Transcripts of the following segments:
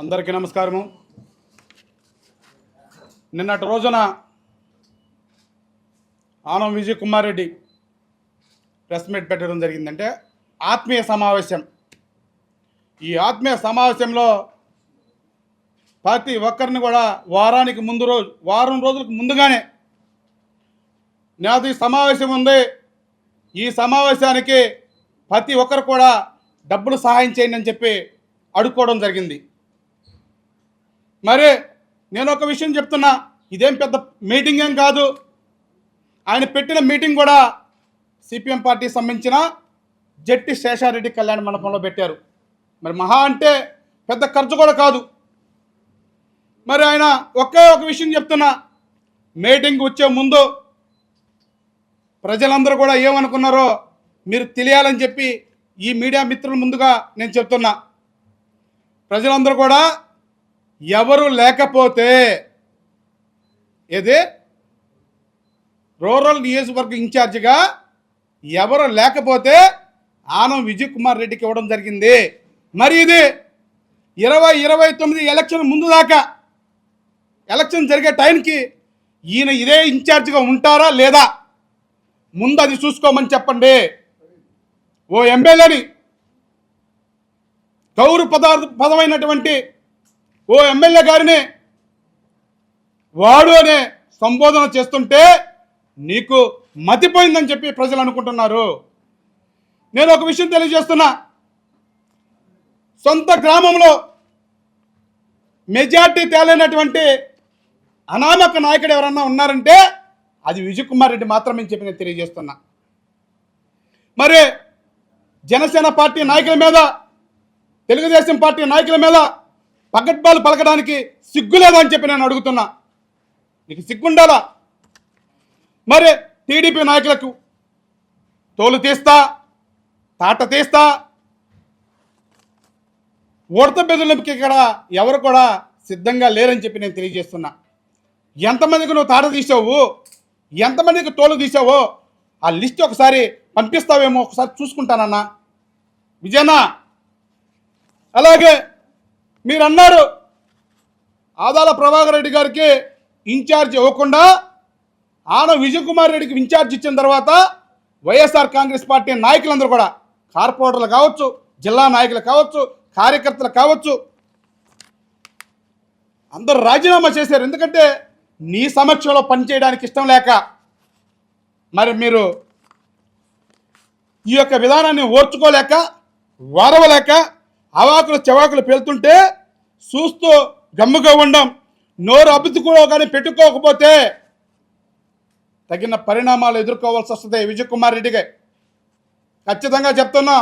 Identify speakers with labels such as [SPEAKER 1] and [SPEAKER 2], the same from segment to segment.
[SPEAKER 1] అందరికీ నమస్కారము. నిన్నటి రోజున ఆనం విజయ్ కుమార్ రెడ్డి ప్రెస్ మీట్ పెట్టడం జరిగిందంటే ఆత్మీయ సమావేశం. ఈ ఆత్మీయ సమావేశంలో ప్రతి ఒక్కరిని కూడా వారానికి ముందు రోజు వారం రోజులకు ముందుగానే నాది సమావేశం ఉంది. ఈ సమావేశానికి ప్రతి ఒక్కరు కూడా డబ్బులు సహాయం చేయండి అని చెప్పి అడుక్కోవడం జరిగింది. మరి నేను ఒక విషయం చెప్తున్నా. ఇదేం పెద్ద మీటింగ్ ఏం కాదు. ఆయన పెట్టిన మీటింగ్ కూడా సిపిఎం పార్టీ సంబంధించిన జట్టి శేషారెడ్డి కళ్యాణ మండపంలో పెట్టారు. మరి మహా అంటే పెద్ద ఖర్చు కూడా కాదు. మరి ఆయన ఒకే ఒక విషయం చెప్తున్నా. మీటింగ్ వచ్చే ముందు ప్రజలందరూ కూడా ఏమనుకున్నారో మీరు తెలియాలని చెప్పి ఈ మీడియా మిత్రుల ముందుగా నేను చెప్తున్నా. ప్రజలందరూ కూడా ఎవరు లేకపోతే ఏది? రూరల్ నియోజకవర్గ ఇన్ఛార్జిగా ఎవరు లేకపోతే ఆనం విజయ్ కుమార్ రెడ్డికి ఇవ్వడం జరిగింది. మరి ఇది ఇరవై ఇరవై తొమ్మిది ఎలక్షన్ ముందు దాకా ఎలక్షన్ జరిగే టైంకి ఈయన ఇదే ఇన్ఛార్జిగా ఉంటారా లేదా? ముందు అది చూసుకోమని చెప్పండి. ఓ ఎమ్మెల్యేని గౌరవ పదార్థ పదమైనటువంటి ఓ ఎమ్మెల్యే గారిని వాడు అనే సంబోధన చేస్తుంటే నీకు మతిపోయిందని చెప్పి ప్రజలు అనుకుంటున్నారు. నేను ఒక విషయం తెలియజేస్తున్నా. సొంత గ్రామంలో మెజార్టీ తేలైనటువంటి అనామక నాయకుడు ఎవరన్నా ఉన్నారంటే అది విజయ్ కుమార్ రెడ్డి మాత్రమే అని చెప్పి నేను తెలియజేస్తున్నా. మరి జనసేన పార్టీ నాయకుల మీద తెలుగుదేశం పార్టీ నాయకుల మీద పగడ్బాలు పలకడానికి సిగ్గులేదా అని చెప్పి నేను అడుగుతున్నా. నీకు సిగ్గుండాలా? మరి టీడీపీ నాయకులకు తోలు తీస్తా తాట తీస్తా. ఉడత బెదిరింపుకి ఇక్కడ ఎవరు కూడా సిద్ధంగా లేరని చెప్పి నేను తెలియజేస్తున్నా. ఎంతమందికి నువ్వు తాట తీసావు ఎంతమందికి తోలు తీసావో ఆ లిస్ట్ ఒకసారి పంపిస్తావేమో ఒకసారి చూసుకుంటానన్నా. విజయనా? అలాగే మీరు అన్నారు ఆదాల ప్రభాకర్ రెడ్డి గారికి ఇన్ఛార్జ్ ఇవ్వకుండా ఆన విజయ్ కుమార్ రెడ్డికి ఇన్ఛార్జ్ ఇచ్చిన తర్వాత వైఎస్ఆర్ కాంగ్రెస్ పార్టీ నాయకులందరూ కూడా కార్పొరేటర్లు కావచ్చు జిల్లా నాయకులు కావచ్చు కార్యకర్తలు కావచ్చు అందరూ రాజీనామా చేశారు. ఎందుకంటే నీ సమక్షంలో పనిచేయడానికి ఇష్టం లేక మరి మీరు ఈ యొక్క విధానాన్ని ఓర్చుకోలేక వారవలేక అవాకులు చవాకులు పేలుతుంటే చూస్తూ గమ్ముగా ఉండం. నోరు అబ్బుతుకో కానీ పెట్టుకోకపోతే తగిన పరిణామాలు ఎదుర్కోవాల్సి వస్తుంది విజయ్ కుమార్ రెడ్డికి. ఖచ్చితంగా చెప్తున్నా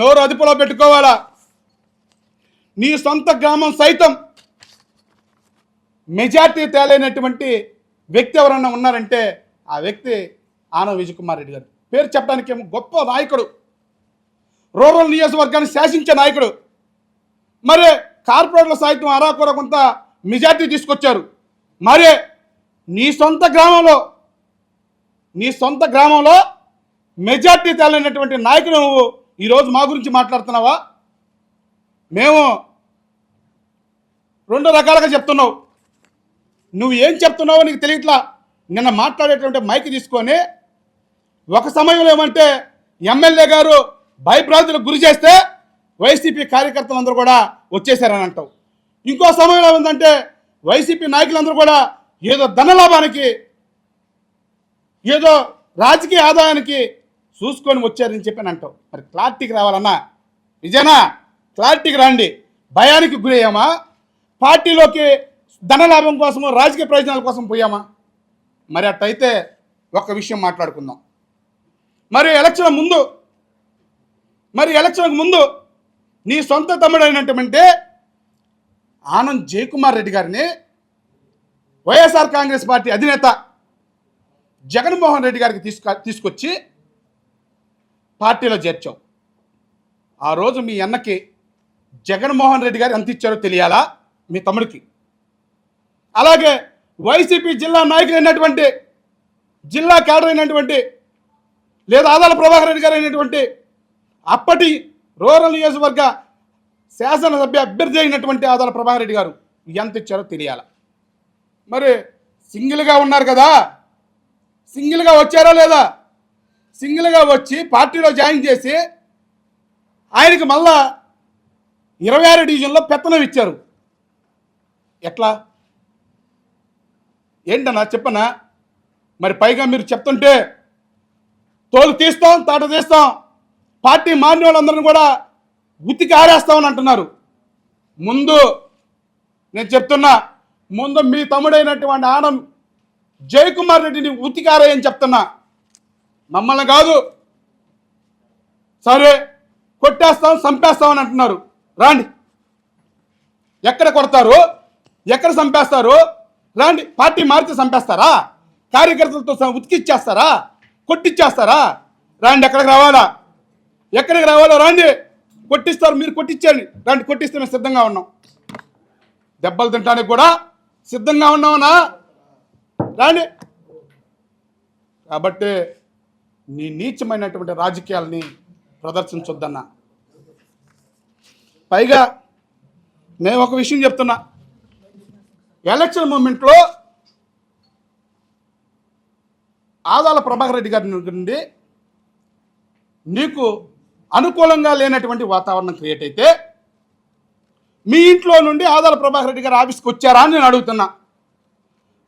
[SPEAKER 1] నోరు అదుపులో పెట్టుకోవాలా? నీ సొంత గ్రామం సైతం మెజార్టీ తేలైనటువంటి వ్యక్తి ఎవరన్నా ఉన్నారంటే ఆ వ్యక్తి ఆనవ విజయ్ కుమార్ రెడ్డి గారు. పేరు చెప్పడానికి ఏమో గొప్ప నాయకుడు. రూరల్ నియోజకవర్గాన్ని శాసించే నాయకుడు. మరి కార్పొరేట్ల సాహిత్యం అరాకొర కొంత మెజార్టీ తీసుకొచ్చారు. మరి నీ సొంత గ్రామంలో నీ సొంత గ్రామంలో మెజార్టీ తేలైనటువంటి నాయకులు నువ్వు ఈరోజు మా గురించి మాట్లాడుతున్నావా? మేము రెండు రకాలుగా చెప్తున్నావు నువ్వు ఏం చెప్తున్నావో నీకు తెలియట్లా? నిన్న మాట్లాడేటువంటి మైక్ తీసుకొని ఒక సమయంలో ఏమంటే ఎమ్మెల్యే గారు భయభ్రాంతులకు గురి చేస్తే వైసీపీ కార్యకర్తలందరూ కూడా వచ్చేసారని అంటావు. ఇంకో సమయంలో ఏంటంటే వైసీపీ నాయకులందరూ కూడా ఏదో ధనలాభానికి ఏదో రాజకీయ ఆదాయానికి చూసుకొని వచ్చారని చెప్పి అని అంటావు. మరి క్లారిటీకి రావాలన్నా? నిజేనా క్లారిటీకి రండి. భయానికి గురయ్యామా? పార్టీలోకి ధనలాభం కోసము రాజకీయ ప్రయోజనాల కోసం పోయామా? మరి అట్టయితే ఒక విషయం మాట్లాడుకుందాం. మరి ఎలక్షన్ ముందు మరి ఎలక్షన్కు ముందు నీ సొంత తమ్ముడైనటువంటి ఆనంద్ జయకుమార్ రెడ్డి గారిని వైఎస్ఆర్ కాంగ్రెస్ పార్టీ అధినేత జగన్మోహన్ రెడ్డి గారికి తీసుకు తీసుకొచ్చి పార్టీలో చేర్చాం ఆ రోజు మీ అన్నకి జగన్మోహన్ రెడ్డి గారు ఎంత ఇచ్చారో తెలియాలా? మీ తమ్ముడికి. అలాగే వైసీపీ జిల్లా నాయకులు అయినటువంటి జిల్లా క్యాడర్ అయినటువంటి లేదా ఆదాల ప్రభాకర్ రెడ్డి గారు అయినటువంటి అప్పటి రూరల్ నియోజకవర్గ శాసనసభ్య అభ్యర్థి అయినటువంటి ఆదాల ప్రభాకర్ రెడ్డి గారు ఎంత ఇచ్చారో తెలియాల. మరి సింగిల్గా ఉన్నారు కదా. సింగిల్గా వచ్చారా లేదా? సింగిల్గా వచ్చి పార్టీలో జాయిన్ చేసి ఆయనకి మళ్ళా ఇరవై ఆరు డివిజన్లో పెత్తనం ఇచ్చారు. ఎట్లా? ఏంటన్నా చెప్పనా? మరి పైగా మీరు చెప్తుంటే తోలు తీస్తాం తాట తీస్తాం. పార్టీ మారిన వాళ్ళందరినీ కూడా ఉతికి ఆరేస్తామని అంటున్నారు. ముందు నేను చెప్తున్నా ముందు మీ తమ్ముడైనటువంటి ఆనం జయకుమార్ రెడ్డిని ఉతికారేయని చెప్తున్నా. మమ్మల్ని కాదు సరే కొట్టేస్తాం చంపేస్తామని అంటున్నారు. రాండి. ఎక్కడ కొడతారు? ఎక్కడ చంపేస్తారు? రాండి. పార్టీ మారితే చంపేస్తారా? కార్యకర్తలతో ఉతికిచ్చేస్తారా కొట్టిచ్చేస్తారా? రాండి ఎక్కడికి రావాలా? ఎక్కడికి రావాలో రాండి కొట్టిస్తారు మీరు కొట్టించండి రాండి కొట్టిస్తే మేము సిద్ధంగా ఉన్నాం. దెబ్బలు తినడానికి కూడా సిద్ధంగా ఉన్నామన్నా రాండి కాబట్టి నీ నీచమైనటువంటి రాజకీయాలని ప్రదర్శించొద్దన్నా. పైగా నేను ఒక విషయం చెప్తున్నా. ఎలక్షన్ మూమెంట్లో ఆదాల ప్రభాకర్ రెడ్డి గారి నుండి నీకు అనుకూలంగా లేనటువంటి వాతావరణం క్రియేట్ అయితే మీ ఇంట్లో నుండి ఆదాల ప్రభాకర్ రెడ్డి గారు ఆఫీస్కి వచ్చారా అని నేను అడుగుతున్నా.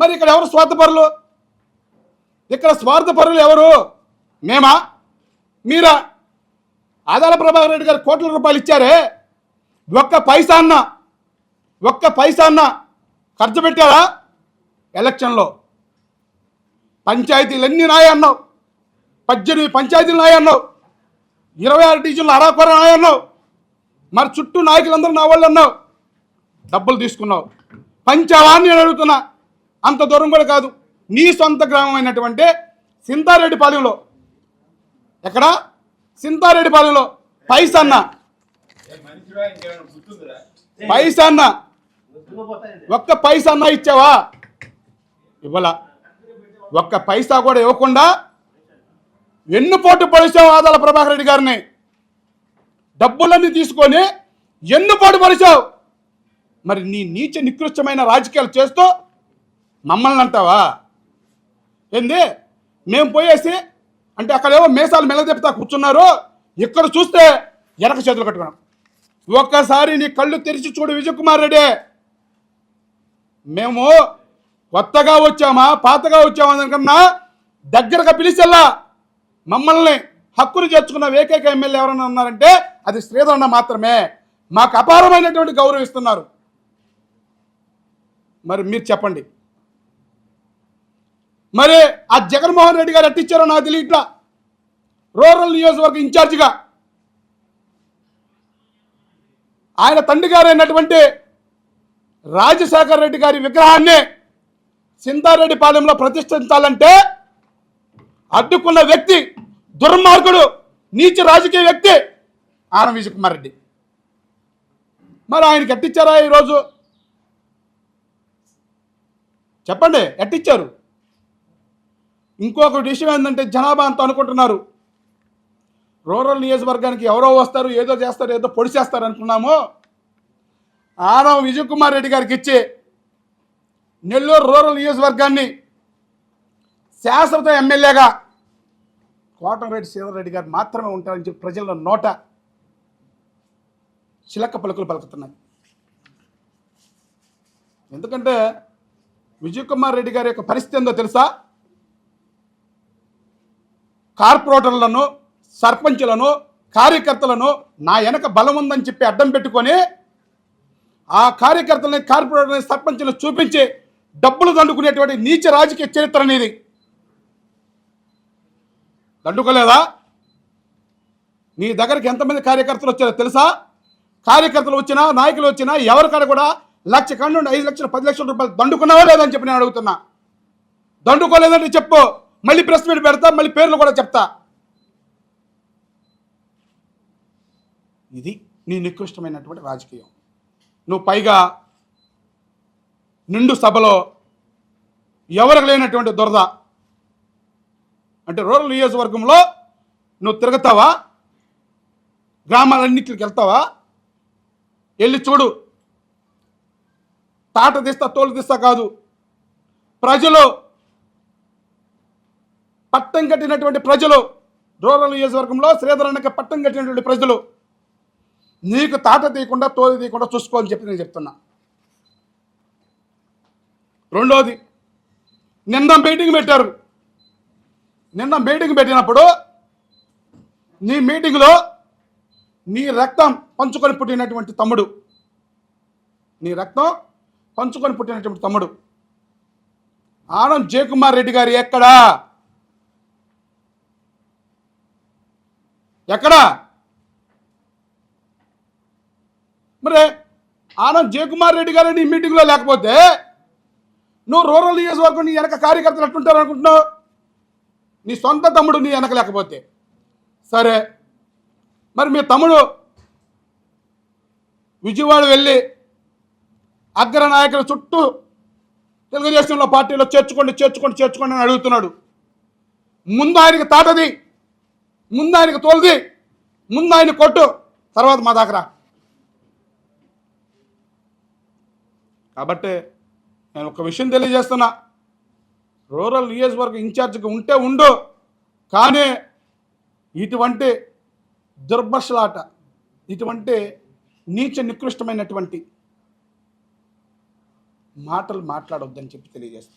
[SPEAKER 1] మరి ఇక్కడ ఎవరు స్వార్థపరులు? ఇక్కడ స్వార్థపరులు ఎవరు? మేమా? మీరా? ఆదాల ప్రభాకర్ రెడ్డి గారు కోట్ల రూపాయలు ఇచ్చారే. ఒక్క పైసా అన్న ఒక్క పైసా అన్న ఖర్చు పెట్టారా? ఎలక్షన్లో పంచాయతీలన్నీ ఎన్ని నాయ అన్నావు. పద్దెనిమిది పంచాయతీలు నాయ అన్నావు. ఇరవై ఆరు డివిజన్లు అరాకొర నాయ అన్నావు మరి చుట్టూ నాయకులందరూ నా వాళ్ళు అన్నావు. డబ్బులు తీసుకున్నావు. పంచావా అని నేను అడుగుతున్నా. అంత దూరం కూడా కాదు. నీ సొంత గ్రామం అయినటువంటి సింతారెడ్డిపాలెంలో. ఎక్కడ? సింతారెడ్డిపాలెంలో. పైసన్న. పైసన్న. ఒక్క పైసా ఇచ్చావా? ఇవ్వలా. ఒక్క పైసా కూడా ఇవ్వకుండా ఎన్నుపోటు పరిచయం ఆదాల ప్రభాకర్ రెడ్డి గారిని? డబ్బులన్నీ తీసుకొని ఎన్నుపోటు పరిచావు మరి నీ నీచ నికృష్టమైన రాజకీయాలు చేస్తూ మమ్మల్ని అంటావా? ఏంది? మేము పోయేసి అంటే అక్కడేవో మేసాలు మెల్లదెప్పుతా కూర్చున్నారు. ఇక్కడ చూస్తే వెనక చేతులు కట్టుకున్నాం. ఒక్కసారి నీ కళ్ళు తెరిచి చూడు విజయ్ కుమార్ రెడ్డి. మేము కొత్తగా వచ్చామా? పాతగా వచ్చామా? దానికన్నా దగ్గరగా పిలిచెల్లా. మమ్మల్ని హక్కును చేర్చుకున్న ఏకైక ఎమ్మెల్యే ఎవరైనా ఉన్నారంటే అది శ్రీధరన్న మాత్రమే. మాకు అపారమైనటువంటి గౌరవిస్తున్నారు మరి మీరు చెప్పండి. మరి ఆ జగన్మోహన్ రెడ్డి గారు ఎట్టిచ్చారో నాకు తెలియట్లా. రూరల్ నియోజకవర్గ ఇన్ఛార్జిగా. ఆయన తండ్రి గారైనటువంటి రాజశేఖర రాజశేఖర్ రెడ్డి గారి విగ్రహాన్ని సింతారెడ్డి పాలెంలో ప్రతిష్ఠించాలంటే అడ్డుకున్న వ్యక్తి దుర్మార్గుడు నీచ రాజకీయ వ్యక్తి ఆరం విజయ్ కుమార్ రెడ్డి. మరి ఆయనకి కట్టించారా ఈరోజు? చెప్పండి ఎట్టిచ్చారు? ఇంకొక విషయం ఏంటంటే జనాభా అంతా అనుకుంటున్నారు. రూరల్ నియోజకవర్గానికి ఎవరో వస్తారు ఏదో చేస్తారు ఏదో పొడి చేస్తారు అనుకున్నాము. ఆనం విజయ్ కుమార్ రెడ్డి గారికి ఇచ్చి నెల్లూరు రూరల్ నియోజకవర్గాన్ని శాశ్వత ఎమ్మెల్యేగా కోటంరెడ్డి శ్రీధర్ గారు మాత్రమే ఉంటారని చెప్పి ప్రజల నోట చిలక పలుకులు పలుకుతున్నాయి. ఎందుకంటే విజయ్ కుమార్ రెడ్డి గారి యొక్క పరిస్థితి ఏందో తెలుసా? కార్పొరేటర్లను సర్పంచులను కార్యకర్తలను నా వెనక బలం ఉందని చెప్పి అడ్డం పెట్టుకొని ఆ కార్యకర్తలని కార్పొరేటర్ని సర్పంచులను చూపించి డబ్బులు దండుకునేటువంటి నీచ రాజకీయ చరిత్ర అనేది దండుకోలేదా నీ దగ్గరికి ఎంతమంది కార్యకర్తలు వచ్చారో తెలుసా? కార్యకర్తలు వచ్చినా నాయకులు వచ్చినా ఎవరికైనా కూడా లక్ష కన్ను నుండి ఐదు లక్షలు పది లక్షల రూపాయలు దండుకున్నావా లేదని చెప్పి నేను అడుగుతున్నా. దండుకోలేదంటే చెప్పు. మళ్ళీ ప్రెస్ మీట్ పెడతా మళ్ళీ పేర్లు కూడా చెప్తా. ఇది నీ నికృష్టమైనటువంటి రాజకీయం. నువ్వు పైగా నిండు సభలో ఎవరికి లేనటువంటి దురద అంటే రూరల్ నియోజకవర్గంలో నువ్వు తిరుగుతావా? గ్రామాలన్నింటికి వెళ్తావా? వెళ్ళి చూడు. తాట తీస్తా తోలు తీస్తా కాదు. ప్రజలు పట్టం కట్టినటువంటి ప్రజలు రూరల్ నియోజకవర్గంలో శ్రీధరణకి పట్టం కట్టినటువంటి ప్రజలు నీకు తాట తీయకుండా తోలు తీయకుండా చూసుకోవాలని చెప్పి నేను చెప్తున్నా. రెండోది నిన్న మీటింగ్ పెట్టారు. నిన్న మీటింగ్ పెట్టినప్పుడు నీ మీటింగ్లో నీ రక్తం పంచుకొని పుట్టినటువంటి తమ్ముడు. నీ రక్తం పంచుకొని పుట్టినటువంటి తమ్ముడు. ఆనం జయకుమార్ రెడ్డి గారు ఎక్కడా? ఎక్కడా? మరి ఆనం జయకుమార్ రెడ్డి గారు నీ మీటింగ్లో లేకపోతే నువ్వు రూరల్ నియోజకవర్గం నీ వెనక కార్యకర్తలు ఎట్లుంటారు అనుకుంటున్నావు? నీ సొంత తమ్ముడు నీ వెనక లేకపోతే సరే. మరి మీ తమ్ముడు విజయవాడ వెళ్ళి అగ్ర నాయకుల చుట్టూ తెలుగుదేశంలో పార్టీలో చేర్చుకోండి చేర్చుకోండి చేర్చుకోండి అని అడుగుతున్నాడు. ముందు ఆయనకి తాటది ముందు ఆయనకి తోలుది ముందు ఆయన కొట్టు తర్వాత మా దగ్గర కాబట్టి నేను ఒక విషయం తెలియజేస్తున్నా. రూరల్ నియోజకవర్గ ఇన్ఛార్జిగా ఉంటే ఉండు కానీ ఇటువంటి దుర్భషలాట ఇటువంటి నీచ నికృష్టమైనటువంటి మాటలు మాట్లాడొద్దని చెప్పి తెలియజేస్తాను